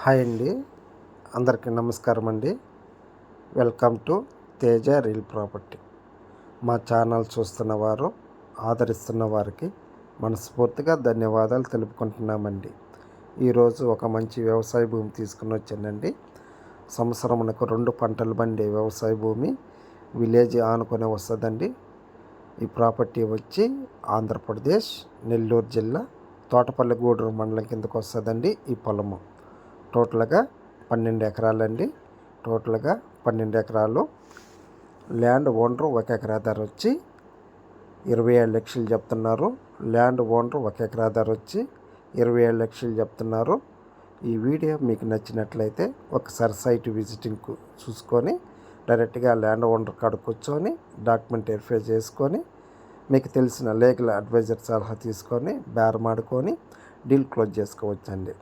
Hi అండి. అందరికీ నమస్కారం అండి. Welcome to Teja real property. మా ఛానల్ చూస్తున్న వారు ఆదరిస్తున్న వారికి మనస్ఫూర్తిగా ధన్యవాదాలు తెలుపుకుంటున్నామండి. ఈరోజు ఒక మంచి వ్యవసాయ భూమి తీసుకుని వచ్చానండి. సంవత్సరమునకు రెండు పంటలు పండే వ్యవసాయ భూమి విలేజ్ ఆనుకొని వస్తుందండి. ఈ ప్రాపర్టీ వచ్చి ఆంధ్రప్రదేశ్ నెల్లూరు జిల్లా తోటపల్లి గూడూరు మండలం కిందకు వస్తుందండి ఈ పొలము. టోటల్గా పన్నెండు ఎకరాలండి. టోటల్గా పన్నెండు ఎకరాలు. ల్యాండ్ ఓనరు ఒక ఎకరా ధర వచ్చి ఇరవై ఏడు లక్షలు చెప్తున్నారు. ల్యాండ్ ఓనరు ఒక ఎకరా ధర వచ్చి ఇరవై ఏడు లక్షలు చెప్తున్నారు. ఈ వీడియో మీకు నచ్చినట్లయితే ఒకసారి సైట్ విజిటింగ్ చూసుకొని డైరెక్ట్గా ల్యాండ్ ఓనర్ కాడ కూర్చొని డాక్యుమెంట్ వెరిఫై చేసుకొని మీకు తెలిసిన లీగల్ అడ్వైజర్ సలహా తీసుకొని బేరమాడుకొని డీల్ క్లోజ్ చేసుకోవచ్చండి.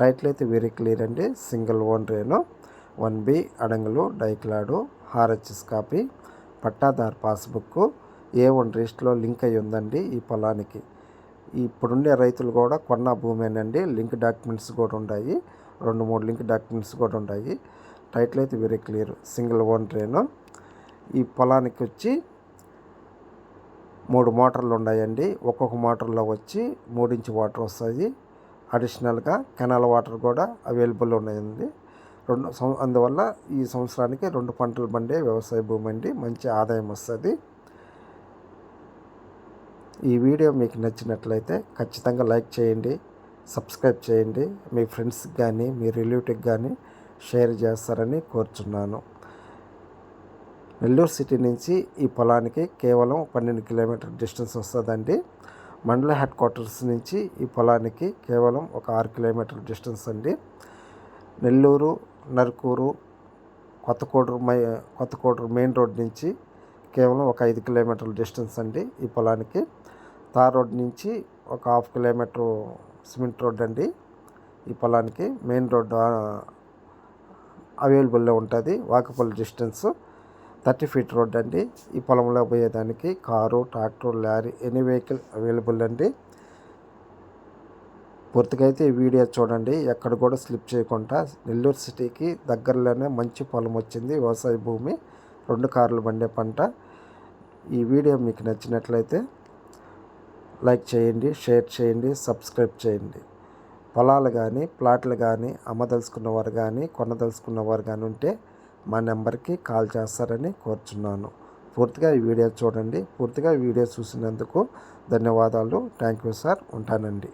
టైటిల్ అయితే వెరీ క్లియర్ అండి. సింగిల్ ఓన్ రేను. వన్ బి అడంగులు డైక్లాడు హార్హెచ్ఎస్ copy pattadar passbook A one రిజిస్ట్లో link అయి ఉందండి ఈ పొలానికి. ఇప్పుడుండే రైతులు కూడా కొన్న భూమేనండి. లింక్ డాక్యుమెంట్స్ కూడా ఉన్నాయి రెండు మూడు లింక్ డాక్యుమెంట్స్ కూడా ఉన్నాయి టైటిల్ అయితే వెరీ క్లియర్. సింగిల్ ఓన్ ట్రైన్ ఈ పొలానికి వచ్చి మూడు మోటార్లు ఉన్నాయండి. ఒక్కొక్క మోటార్లో వచ్చి మూడించి వాటర్ వస్తాయి. అడిషనల్గా కెనాల్ వాటర్ కూడా అవైలబుల్ ఉన్నది. రెండు అందువల్ల ఈ సంవత్సరానికి రెండు పంటలు పండే వ్యవసాయ భూమి అండి. మంచి ఆదాయం వస్తుంది. ఈ వీడియో మీకు నచ్చినట్లయితే ఖచ్చితంగా లైక్ చేయండి సబ్స్క్రైబ్ చేయండి. మీ ఫ్రెండ్స్కి కానీ మీ రిలేటివ్కి కానీ షేర్ చేస్తారని కోరుచున్నాను. నెల్లూరు సిటీ నుంచి ఈ పొలానికి కేవలం పన్నెండు కిలోమీటర్ డిస్టెన్స్ వస్తుందండి. మండల హెడ్ క్వార్టర్స్ నుంచి ఈ పొలానికి కేవలం ఒక ఆరు కిలోమీటర్ డిస్టెన్స్ అండి. నెల్లూరు నరుకూరు కొత్తకోటూరు మై కొత్తకోటూరు మెయిన్ రోడ్ నుంచి కేవలం ఒక ఐదు కిలోమీటర్ల డిస్టెన్స్ అండి ఈ పొలానికి. తార్ రోడ్ నుంచి ఒక హాఫ్ కిలోమీటర్ సిమెంట్ రోడ్ అండి ఈ పొలానికి. మెయిన్ రోడ్ అవైలబుల్లో ఉంటుంది. Vakapalli distance. Thirty feet road అండి. ఈ పొలంలో పోయేదానికి car tractor lorry any vehicle available అండి. పూర్తిగా అయితే ఈ వీడియో చూడండి. ఎక్కడ కూడా స్లిప్ చేయకుండా నెల్లూరు సిటీకి దగ్గరలోనే మంచి పొలం వచ్చింది. వ్యవసాయ భూమి రెండు కార్లు పండే పంట. ఈ వీడియో మీకు నచ్చినట్లయితే లైక్ చేయండి షేర్ చేయండి సబ్స్క్రైబ్ చేయండి. పొలాలు కానీ ప్లాట్లు కానీ అమ్మదలుచుకున్నవారు కానీ కొనదలుచుకున్నవారు కానీ ఉంటే మా నెంబర్కి కాల్ చేస్తారని కోరుచున్నాను. పూర్తిగా ఈ వీడియో చూడండి. పూర్తిగా ఈ వీడియో చూసినందుకు ధన్యవాదాలు. Thank you sir. ఉంటానండి.